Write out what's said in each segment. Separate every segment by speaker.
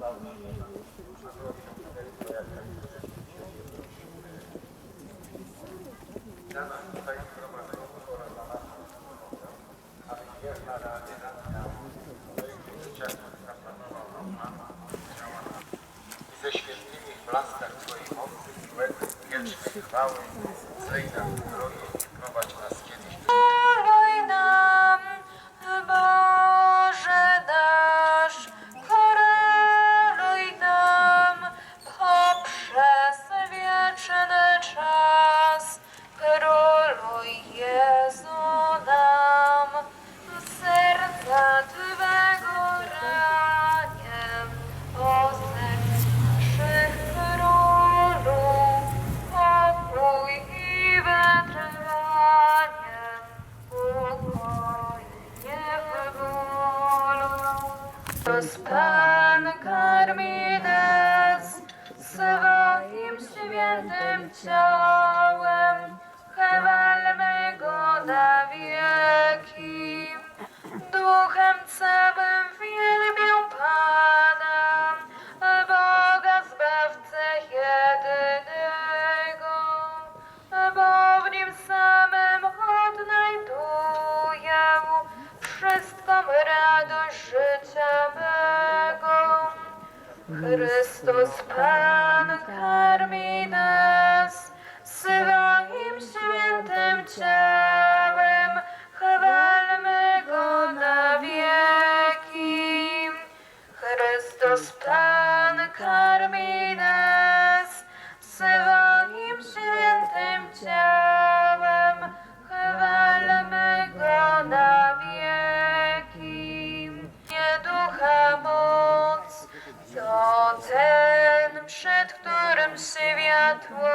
Speaker 1: i ze świętymi w blaskach Twojej mocy i łez wiecznej chwały zlej nam zdrowie i prowadź nas
Speaker 2: Chrystus Pan karmi nas swoim świętym ciałem, Chrystus Pan karmi nas swoim świętym ciałem, chwalmy Go na wieki. Chrystus Pan karmi nas którym światło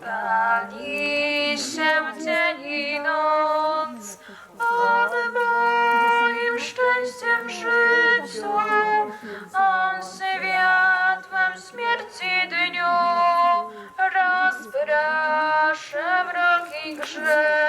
Speaker 2: pali się dzień i noc. On moim szczęściem w życiu, on światłem śmierci dniu, rozprasza mroki grzechu,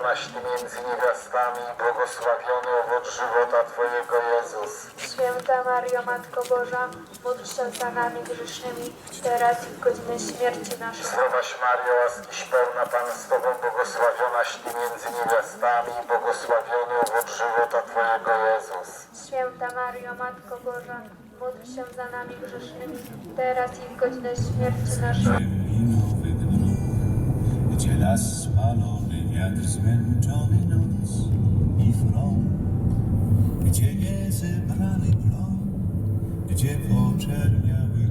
Speaker 1: 12 między niewiastami, błogosławiony owoc żywota Twojego Jezus.
Speaker 2: Święta Mario, Matko Boża, módl się za nami grzesznymi, teraz i w godzinę śmierci naszej.
Speaker 1: Zdrowaś Mario, łaskiś pełna Pan z Tobą, błogosławionaś Ty między niewiastami, błogosławiony owoc żywota Twojego Jezus.
Speaker 2: Święta Mario, Matko Boża, módl się za nami grzesznymi, teraz i w godzinę śmierci naszej.
Speaker 3: Minął wygnu, gdzie las spalony wiatr zmęczony noc i front, gdzie niezebrany plon, gdzie poczerniały